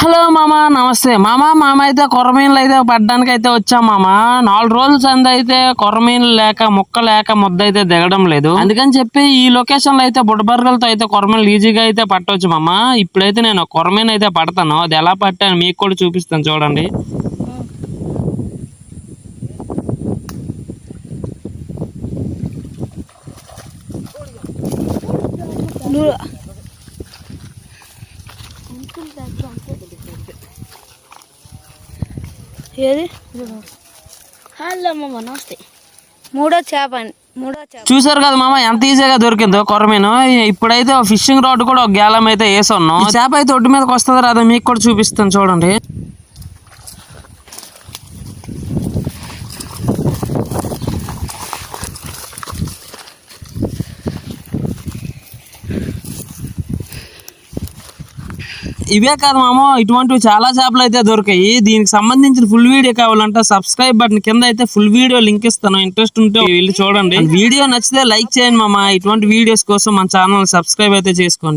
Hello మామ నమస్తే. మామ మామ అయితే కొరమీన్లు అయితే పడ్డానికి అయితే వచ్చాం మామ. నాలుగు రోజుల సంది అయితే కొరమీన్లు లేక ముక్క లేక ముద్ద అయితే దిగడం లేదు. అందుకని చెప్పి ఈ లొకేషన్లో అయితే బుడబర్రలతో అయితే కొరమీన్లు ఈజీగా అయితే పట్టవచ్చు మామ. ఇప్పుడైతే నేను కొరమీన్ అయితే పడతాను. అది ఎలా పట్టాను మీకు కూడా చూపిస్తాను చూడండి. ఏది? హలో నమస్తే. మూడో చేప అండి. మూడో చేప. చూసారు కదా మామ ఎంత ఈజీగా దొరికిందో కొరమీను. ఇప్పుడైతే ఫిషింగ్ రాడ్ కూడా ఒక గేలం అయితే వేసున్నాం. చేప అయితే ఒడ్డు మీదకి వస్తుందో రాదో మీకు కూడా చూపిస్తాను చూడండి. ఇవే కాదు మామ ఇటువంటివి చాలా చేపలు అయితే దొరికాయి. దీనికి సంబంధించిన ఫుల్ వీడియో కావాలంటే సబ్స్క్రైబ్ బటన్ కింద అయితే ఫుల్ వీడియో లింక్ ఇస్తాను. ఇంట్రెస్ట్ ఉంటే వెళ్ళి చూడండి. వీడియో నచ్చితే లైక్ చేయండి మామ. ఇటువంటి వీడియోస్ కోసం మన ఛానల్ సబ్స్క్రైబ్ అయితే చేసుకోండి.